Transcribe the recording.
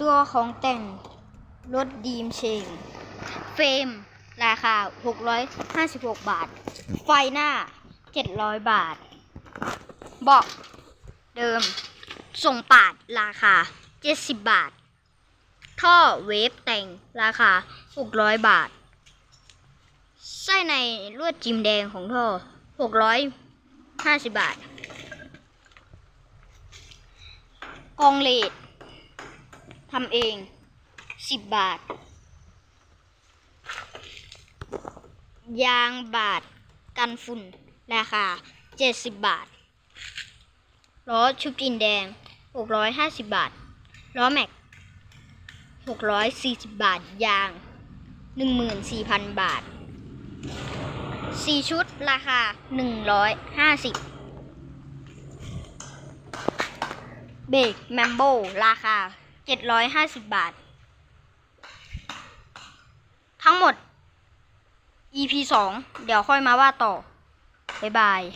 ตัวของแต่งรถดีมเชง เฟรม ราคา 656 บาท ไฟหน้า 700 บาท เบาะเดิม ส่งปาดราคา 70 บาท ท่อเวฟแต่งราคา 600 บาท ไส้ในลวดจิมแดงของท่อ 650 บาท กองเลด ทำเอง10บาท ยางบาทกันฝุ่น ราคา70บาท ล้อชุบจินแดง650บาท ล้อแม็ก640บาท ยาง14,000บาท4ชุดราคา150เบรกแมมโบราคา เจ็ดร้อยห้าสิบบาท ทั้งหมด EP สองเดี๋ยวค่อยมาว่าต่อ บ๊ายบาย